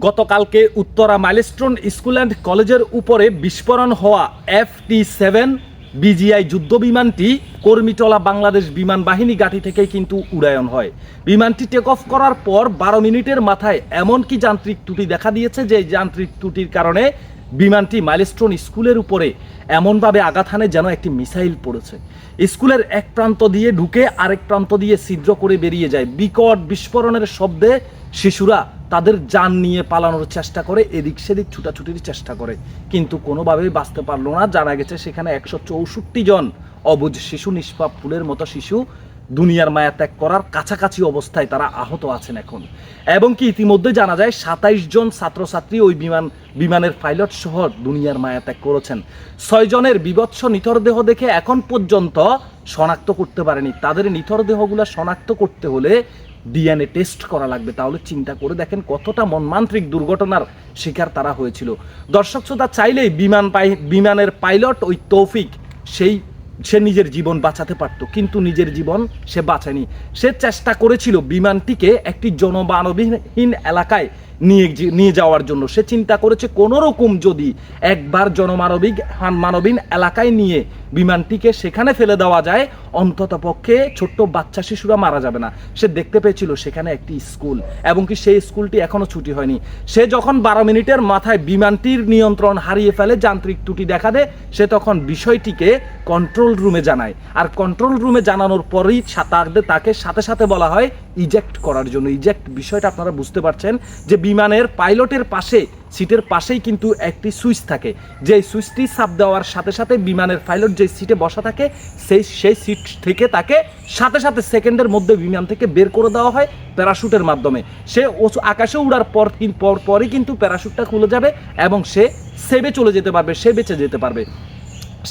গতকালকে Uttara milestone school and কলেজের উপরে বিস্ফোরণ হওয়া এফ টি সেভেন বিজিআই যুদ্ধ বিমানটি কর্মীটলা বাংলাদেশ বিমান বাহিনী গাঠি থেকেই কিন্তু উড়ায়ন হয়। বিমানটি টেক অফ করার পর বারো মিনিটের মাথায় এমন কি যান্ত্রিক ত্রুটি দেখা দিয়েছে যে যান্ত্রিক ত্রুটির কারণে বিমানটি মাইলস্টোন স্কুলের উপরে এমনভাবে আঘাত হানে যেন একটি মিসাইল পড়েছে। স্কুলের এক প্রান্ত দিয়ে ঢুকে আরেক প্রান্ত দিয়ে ছিদ্র করে বেরিয়ে যায়। বিকট বিস্ফোরণের শব্দে শিশুরা তাদের যান নিয়ে পালানোর চেষ্টা করে, এদিক সেদিক ছুটাছুটির চেষ্টা করে। কিন্তু কোনোভাবেই বাঁচতে পারল না। জানা গেছে সেখানে একশো চৌষট্টি জন অবুজ শিশু, নিষ্পাপ ফুলের মতো শিশু দুনিয়ার মায়া ত্যাগ করার কাছাকাছি অবস্থায় তারা আহত আছেন এখন। এবং কি ইতিমধ্যে জানা যায়, সাতাইশ জন ছাত্রছাত্রী ওই বিমান, বিমানের পাইলট সহ দুনিয়ার মায়া ত্যাগ করেছেন। ছয় জনের বিভৎস নিথর দেহ দেখে এখন পর্যন্ত শনাক্ত করতে পারেনি। তাদের নিথর দেহগুলো শনাক্ত করতে হলে ডিএনএ টেস্ট করা লাগবে। তাহলে চিন্তা করে দেখেন কতটা মনমান্ত্রিক দুর্ঘটনার শিকার তারা হয়েছিল। দর্শক শ্রোতা, চাইলেই বিমান পাই, বিমানের পাইলট ওই তৌফিক, সেই, সে নিজের জীবন বাঁচাতে পারত, কিন্তু নিজের জীবন সে বাঁচায়নি সে চেষ্টা করেছিল বিমানটিকে একটি জনমানবহীন এলাকায় নিয়ে নিয়ে যাওয়ার জন্য। সে চিন্তা করেছে, কোনো রকম যদি একবার জনমানবিক মানবীন এলাকায় নিয়ে বিমানটিকে সেখানে ফেলে দেওয়া যায়, অন্তত পক্ষে ছোট্ট বাচ্চা শিশুরা মারা যাবে না। সে দেখতে পেয়েছিল সেখানে একটি স্কুল, এবং কি সেই স্কুলটি এখনও ছুটি হয়নি। সে যখন বারো মিনিটের মাথায় বিমানটির নিয়ন্ত্রণ হারিয়ে ফেলে, যান্ত্রিক ত্রুটি দেখা দেয়, সে তখন বিষয়টিকে কন্ট্রোল রুমে জানায়। আর কন্ট্রোল রুমে জানানোর পরেই তাকে সাথে সাথে বলা হয় ইজেক্ট করার জন্য। ইজেক্ট বিষয়টা আপনারা বুঝতে পারছেন, যে বিমানের পাইলটের পাশে, সিটের পাশেই কিন্তু একটি সুইচ থাকে। যে সুইচটি চাপ দেওয়ার সাথে সাথে বিমানের পাইলট যে সিটে বসা থাকে, সেই সেই সিট থেকে তাকে সাথে সাথে সেকেন্ডের মধ্যে বিমান থেকে বের করে দেওয়া হয় প্যারাশুটের মাধ্যমে। সে আকাশে উড়ার পর পর পরই কিন্তু প্যারাশুটটা খুলে যাবে এবং সে সেবে চলে যেতে পারবে, সে বেঁচে যেতে পারবে।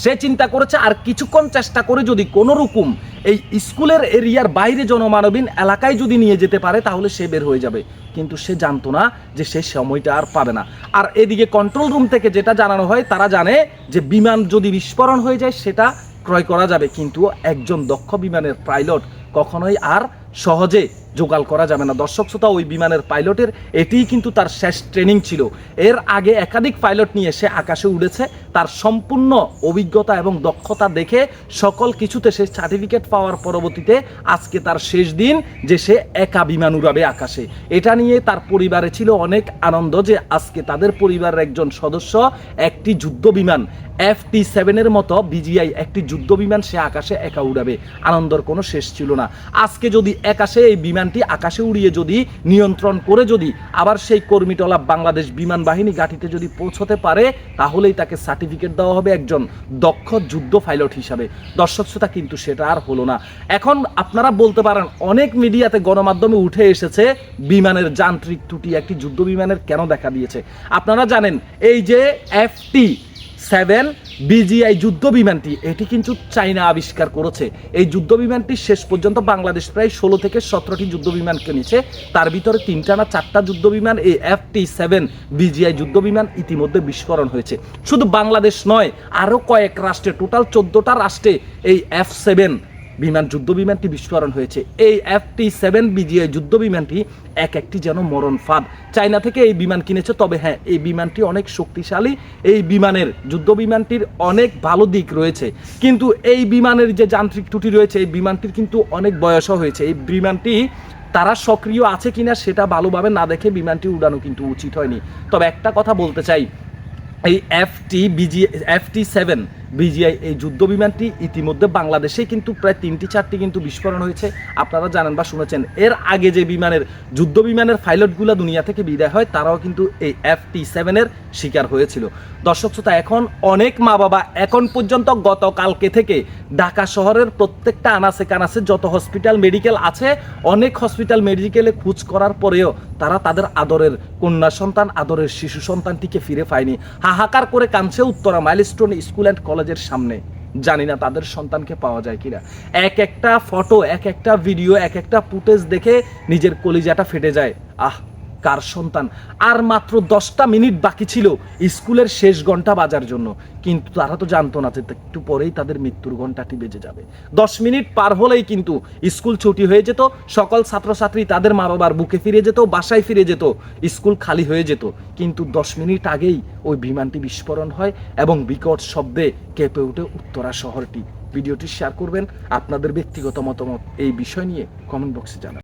সে চিন্তা করেছে, আর কিছুক্ষণ চেষ্টা করে যদি কোনো রকম এই স্কুলের এরিয়ার বাইরে জনমানবীন এলাকায় যদি নিয়ে যেতে পারে, তাহলে সে বের হয়ে যাবে। কিন্তু সে জানতো না যে সে সময়টা আর পাবে না। আর এদিকে কন্ট্রোল রুম থেকে যেটা জানানো হয়, তারা জানে যে বিমান যদি বিস্ফোরণ হয়ে যায়, সেটা ক্রয় করা যাবে। কিন্তু একজন দক্ষ বিমানের পাইলট কখনোই আর সহজে জোগাড় করা যাবে না। দর্শক শ্রোতা, ওই বিমানের পাইলটের, এটিই কিন্তু তার শেষ ট্রেনিং ছিল। এর আগে একাধিক পাইলট নিয়ে সে আকাশে উড়েছে। তার সম্পূর্ণ অভিজ্ঞতা এবং দক্ষতা দেখে সকল কিছুতে সে সার্টিফিকেট পাওয়ার পরবর্তীতে আজকে তার শেষ দিন যে সে একা বিমান উড়াবে আকাশে। এটা নিয়ে তার পরিবারে ছিল অনেক আনন্দ যে আজকে তাদের পরিবারের একজন সদস্য একটি যুদ্ধ বিমান, এফ টি সেভেনের মতো বিজিআই একটি যুদ্ধ বিমান সে আকাশে একা উড়াবে। আনন্দর কোনো শেষ ছিল না। আজকে যদি একাশে এই বিমানটি আকাশে উড়িয়ে যদি নিয়ন্ত্রণ করে যদি আবার সেই কর্মীটলা বাংলাদেশ বিমান বাহিনী গাঠিতে যদি পৌঁছতে পারে, তাহলেই তাকে সার্টিফিকেট দেওয়া হবে একজন দক্ষ যুদ্ধ পাইলট হিসাবে। দর্শক শ্রোতা, কিন্তু সেটা আর হলো না। এখন আপনারা বলতে পারেন, অনেক মিডিয়াতে গণমাধ্যমে উঠে এসেছে বিমানের যান্ত্রিক ত্রুটি, একটি যুদ্ধ বিমানের কেন দেখা দিয়েছে। আপনারা জানেন, এই যে এফটি সেভেন বিজিআই যুদ্ধ বিমানটি এটি কিন্তু চাইনা আবিষ্কার করেছে। এই যুদ্ধ বিমানটি শেষ পর্যন্ত বাংলাদেশ প্রায় ষোলো থেকে সতেরোটি যুদ্ধ বিমান কিনেছে তার ভিতরে তিনটা না চারটা যুদ্ধ বিমান এই এফ টি সেভেন বিজিআই যুদ্ধ বিমান ইতিমধ্যে বিস্ফোরণ হয়েছে। শুধু বাংলাদেশ নয়, আরও কয়েক রাষ্ট্রে, টোটাল চোদ্দোটা রাষ্ট্রে এই এফ সেভেন বিমান যুদ্ধ বিমানটি বিস্ফোরণ হয়েছে। এই এফ টি সেভেন বিজিআই যুদ্ধ বিমানটি এক একটি যেন মরণ ফাঁদ। চায়না থেকে এই বিমান কিনেছে, তবে হ্যাঁ এই বিমানটি অনেক শক্তিশালী। এই বিমানের যুদ্ধ বিমানটির অনেক ভালো দিক রয়েছে। কিন্তু এই বিমানের যে যান্ত্রিক ত্রুটি রয়েছে, এই বিমানটির কিন্তু অনেক বয়সও হয়েছে। এই বিমানটি তারা সক্রিয় আছে কিনা সেটা ভালোভাবে না দেখে বিমানটি উড়ানো কিন্তু উচিত হয়নি। তবে একটা কথা বলতে চাই। এই F T BG F T seven BGI এই যুদ্ধ বিমানটি ইতিমধ্যে বাংলাদেশে কিন্তু প্রায় তিনটি চারটি কিন্তু বিস্ফোরণ হয়েছে। আপনারা জানেন বা শুনেছেন, এর আগে যে বিমানের যুদ্ধ বিমানের পাইলটগুলো দুনিয়া থেকে বিদায় হয়, তারাও কিন্তু এই এফ টি সেভেনের শিকার হয়েছিল। দর্শক শ্রোতা, এখন অনেক মা বাবা এখন পর্যন্ত গতকালকে থেকে ঢাকা শহরের প্রত্যেকটা আনাসে কানাসে যত হসপিটাল মেডিকেল আছে, অনেক হসপিটাল মেডিকেলে খোঁজ করার পরেও তারা তাদের আদরের কন্যা সন্তান, আদরের শিশু সন্তানটিকে ফিরে পায়নি। হাহাকার করে কাঁদছে উত্তরা মাইলস্টোন স্কুল অ্যান্ড কলেজের সামনে। জানি না তাদের সন্তানকে পাওয়া যায় কিনা। এক একটা ফটো এক একটা ভিডিও এক একটা ফুটেজ দেখে নিজের কলিজাটা ফেটে যায়। আহ! কার সন্তান? আর মাত্র দশটা মিনিট বাকি ছিল স্কুলের শেষ ঘণ্টা বাজার জন্য। কিন্তু তারা তো জানতো না যে একটু পরেই তাদের মৃত্যুর ঘন্টাটি বেজে যাবে। দশ মিনিট পার হলেই কিন্তু স্কুল ছুটি হয়ে যেত, সকল ছাত্রছাত্রী তাদের মা বাবার বুকে ফিরে যেত, বাসায় ফিরে যেত, স্কুল খালি হয়ে যেত। কিন্তু দশ মিনিট আগেই ওই বিমানটি বিস্ফোরণ হয় এবং বিকট শব্দে কেঁপে ওঠে উত্তরা শহরটি। ভিডিওটি শেয়ার করবেন আপনাদের ব্যক্তিগত মতামত এই বিষয় নিয়ে কমেন্ট বক্সে জানান